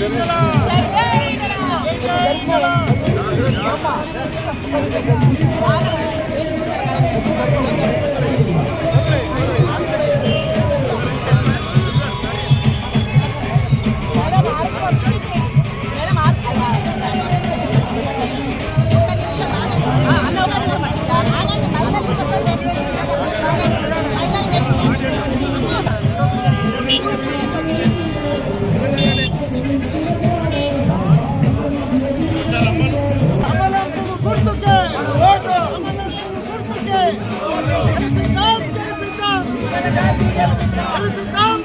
కమలంపు Hallelujah.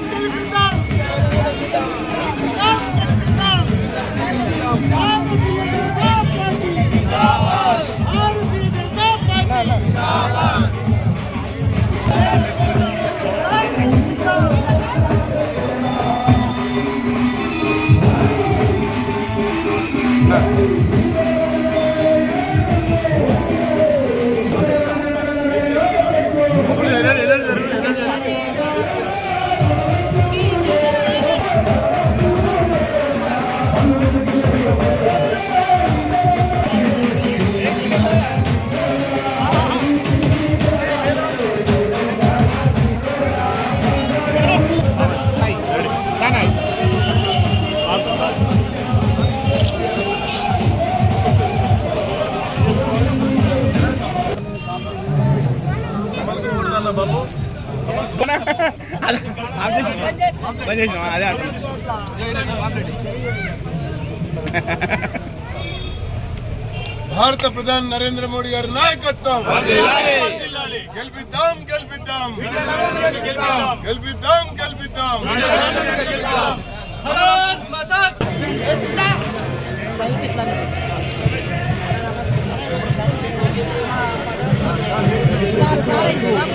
బంద్ చేసినాం అదే అంటున్నా. భారత ప్రధాని నరేంద్ర మోడీ గారి నాయకత్వం గెలిపిద్దాం గెలిపిద్దాం గెలిపిద్దాం గెలిపిద్దాం వాళ్ళ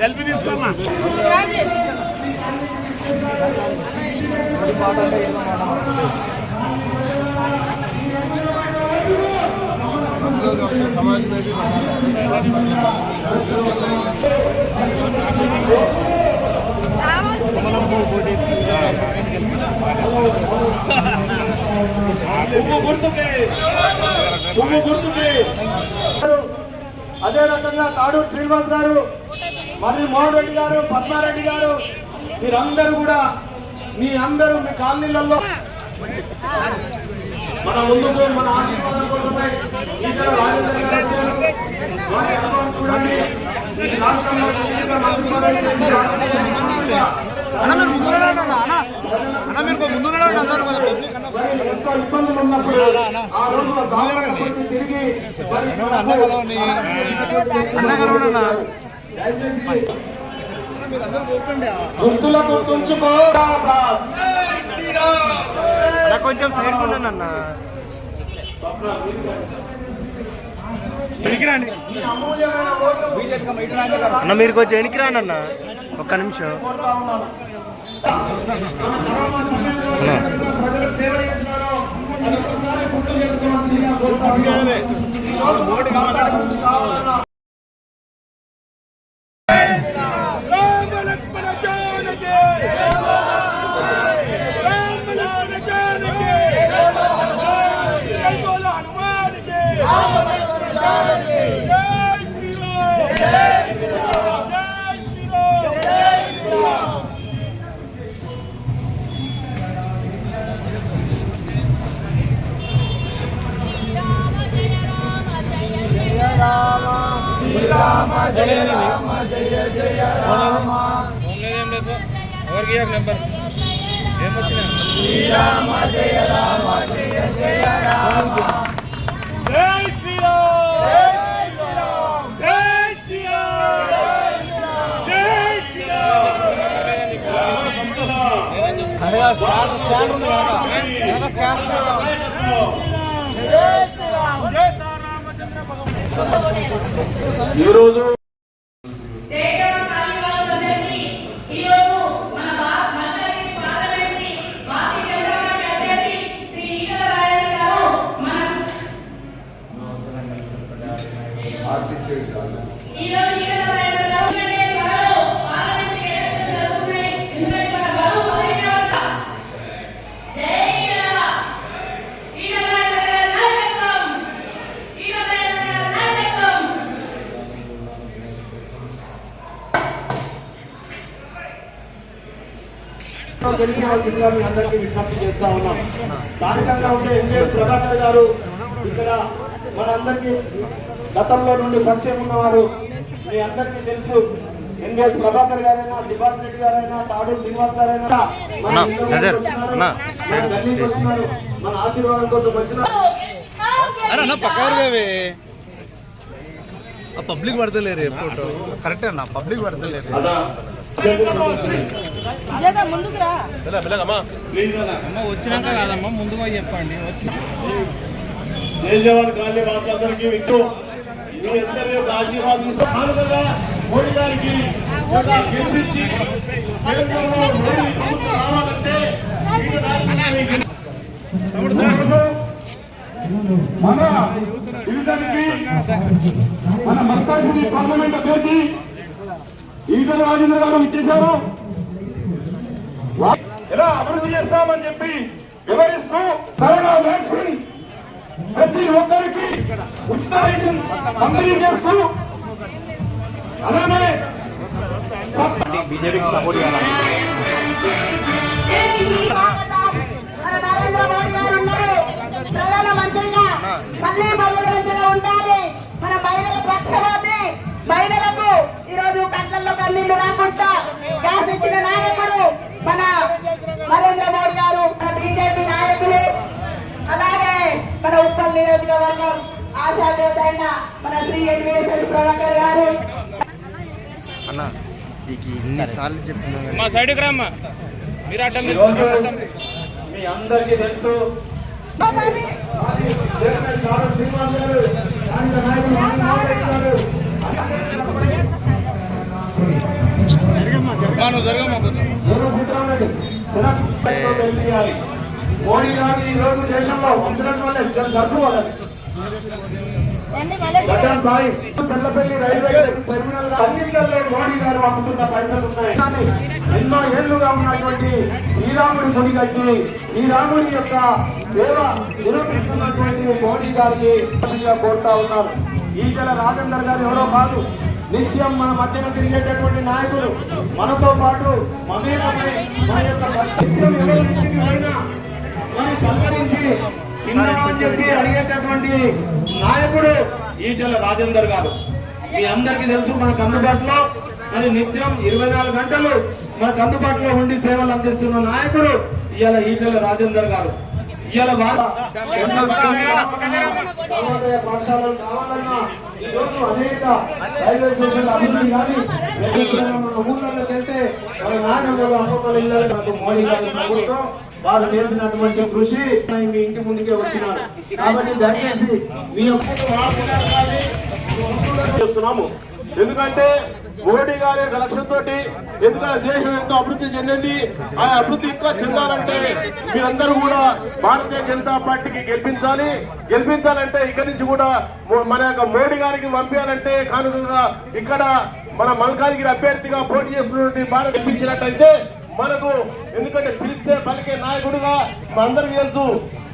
సెల్ఫీ తీసుకోమ్మా हम लोग अपने समाज में भी అదే రకంగా తాడూరు శ్రీనివాస్ గారు మరి మోహన్ రెడ్డి గారు పద్మారెడ్డి గారు మీరందరూ కూడా మీ అందరూ మీ కాలనీలలో మన ముందుకు మన ఆశీర్వాదం కోసమై ఈటల రాజేందర్ గారు వచ్చారు వారి అనుభవం చూడండి ఈ రాష్ట్రంలో ఎన్నిక మంత్రి అన్న మీరు మరి ఎంతో ఇబ్బందులు ఉన్నప్పుడు కొంచెం సైడ్ అన్న. వెనక్కి అన్న మీరు కొంచెం వెనక్కి రండి అన్న. ఒక్క నిమిషం. కోరుతా ఉన్నాను. ప్రజలకు సేవ చేస్తున్నారో ఎవరికి నెంబర్ ఏమొచ్చినా జై శ్రీరామ్ జై శ్రీరామ్ జై శ్రీరామ్ జై శ్రీరామ్ అరే స్కాన్ స్కాన్ ఉంది కదా స్కాన్ ఈరోజు తెలియవలసిందిగా మీ అందరికీ విజ్ఞప్తి చేస్తా ఉన్నాం. స్థానికంగా ఉండే ఎన్ఎస్ ప్రభాకర్ గారు ఇక్కడ మనందరికీ గతంలో నుండి పరిచయం ఉన్నవారు. మీ అందరికీ తెలుసు ఎన్ఎస్ ప్రభాకర్ గారైనా దివాస్ రెడ్డి గారైనా తాడూరు శ్రీనివాస్ గారైనా మన ఆశీర్వాదం కోసం వచ్చిన పబ్లిక్ పడతలేరు ఫోటో. కరెక్ట్ అన్న పబ్లిక్ పడతలేరు. వచ్చినాక కాదమ్మా ముందు పోయి చెప్పండి వచ్చి. జయజవాన్ గాంధీ రాష్ట్రానికి విక్కు మీ అందరి యొక్క ఆశీర్వాదం కదా మోడీ గారికి ఒక గెలిపించి తెలంగాణలో మోడీ ప్రభుత్వం రావాలంటే ఈ రాష్ట్రానికి మన మన మర్కాజీ పార్లమెంట్ అభ్యర్థి ఈటల రాజేంద్ర గారు ఇచ్చేశారు. ఎలా అభివృద్ధి చేస్తామని చెప్పి వివరిస్తూ కరోనా వ్యాక్సిన్ ప్రతి ఒక్కరికి ఉచిత రేషన్ పంపిణీ చేస్తూ అలానే బీజేపీకి సపోర్ట్ ప్రధానమంత్రిగా మళ్ళీ ఉండాలి. మన మహిళల పక్షవాది మహిళలకు ఈరోజు కళ్ళల్లో కన్నీళ్ళు రాకుండా గ్యాస్ ఇచ్చిన నాయకుడు మన నరేంద్ర మోడీ గారు మన బీజేపీ నాయకులు అలాగే మన ఉప్పల్ నియోజకవర్గం ఆశా అయిన మన శ్రీ ఎన్వీఎస్ఎల్ ప్రభాకర్ గారు. ఇన్నిసార్లు చెప్పినా మా ఈరోజు మీ అందరికీ తెలుసు. చిరస్థాయిలో వెళ్ళియాలి మోడీ గారు ఈ రోజు దేశంలో ఉంచడం వల్లే జరుపు వాళ్ళని గడ్డా సాయి చెల్లపల్లి రైల్వే టెర్మినల్ అన్నింటిలో మోడీ గారు అమ్ముతున్న పైసలు ఉన్నాయి. కానీ ఎన్నో ఏళ్ళుగా ఉన్నటువంటి శ్రీరాముడి గుడి కట్టి శ్రీరాముడి యొక్క సేవ నిరూపిస్తున్నటువంటి మోడీ గారికి కోరుతా ఉన్నారు. ఈటల రాజేందర్ గారు ఎవరో కాదు. నిత్యం మన మధ్యన తిరిగేటటువంటి నాయకులు మనతో పాటు మమేకమై మన యొక్క పలకరించి అని చెప్పి అడిగేటటువంటి నాయకుడు ఈటెల రాజేందర్ గారు. మీ అందరికీ తెలుసు మనకు అందుబాటులో మరి నిత్యం ఇరవై నాలుగు గంటలు మనకు అందుబాటులో ఉండి సేవలు అందిస్తున్న నాయకుడు ఇవాళ ఈటెల రాజేందర్ గారు. ఇవాళ వారు పాఠశాలలు కావాలన్నా ఈరోజు అనేక రైల్వే అభివృద్ధి కానీ మన వెళ్తే మన నాయకులు మోడీ గారి ప్రభుత్వం వారు చేసినటువంటి కృషి మీ ఇంటి ముందుకే వచ్చినారు. కాబట్టి దయచేసి మీ చేస్తున్నాము ఎందుకంటే మోడీ గారి యొక్క లక్ష్యంతో ఎందుకంటే దేశం ఎంతో అభివృద్ధి చెందింది. ఆ అభివృద్ధి ఇంకా చెందాలంటే మీరందరూ కూడా భారతీయ జనతా పార్టీకి గెలిపించాలి. గెలిపించాలంటే ఇక్కడి నుంచి కూడా మన యొక్క మోడీ గారికి పంపించాలంటే కానుకగా ఇక్కడ మన మల్కాజ్గిరి అభ్యర్థిగా పోటీ చేస్తున్నటువంటి భారత్ గెలిపించినట్టయితే మనకు ఎందుకంటే పిలిస్తే పలికే నాయకుడుగా మా అందరికీ తెలుసు.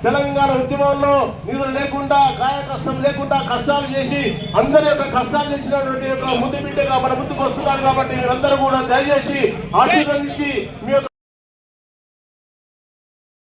తెలంగాణ ఉద్యమంలో నిధులు లేకుండా కాయ కష్టం లేకుండా కష్టాలు చేసి అందరి యొక్క కష్టాలు చేసినటువంటి యొక్క ముందు బిడ్డగా మన ముందుకు వస్తున్నారు కాబట్టి మీరందరూ కూడా దయచేసి ఆశీర్వదించి మీ యొక్క